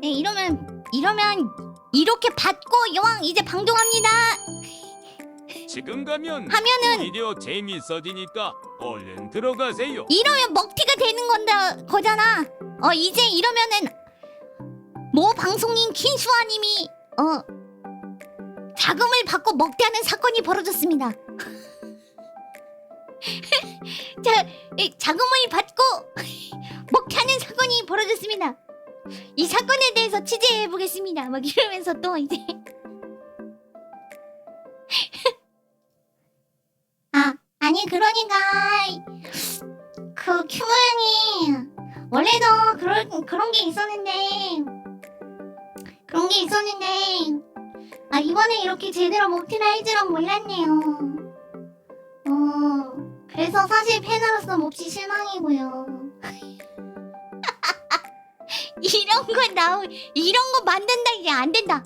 네, 이러면 이러면 이렇게 받고 여왕 이제 방종합니다. 지금 가면 하면은 오히려 재밌어지니까 얼른 들어가세요. 이러면 먹튀가 되는 건다 거잖아. 어 이제 이러면은 모 방송인 킨수아님이 어 자금을 받고 먹튀하는 사건이 벌어졌습니다. 자 이 자금을 받고 먹튀하는 사건이 벌어졌습니다. 이 사건에 대해서 취재해 보겠습니다. 막 이러면서 또 이제 아 아니 그러니까 그 큐모 형이 원래도 그런 그런 게 있었는데 그런 게 있었는데 아 이번에 이렇게 제대로 먹튀를 할 줄은 몰랐네요. 어 그래서 사실 팬으로서 몹시 실망이고요. 이런 거 나오 이런 거 만든다 이제 안 된다.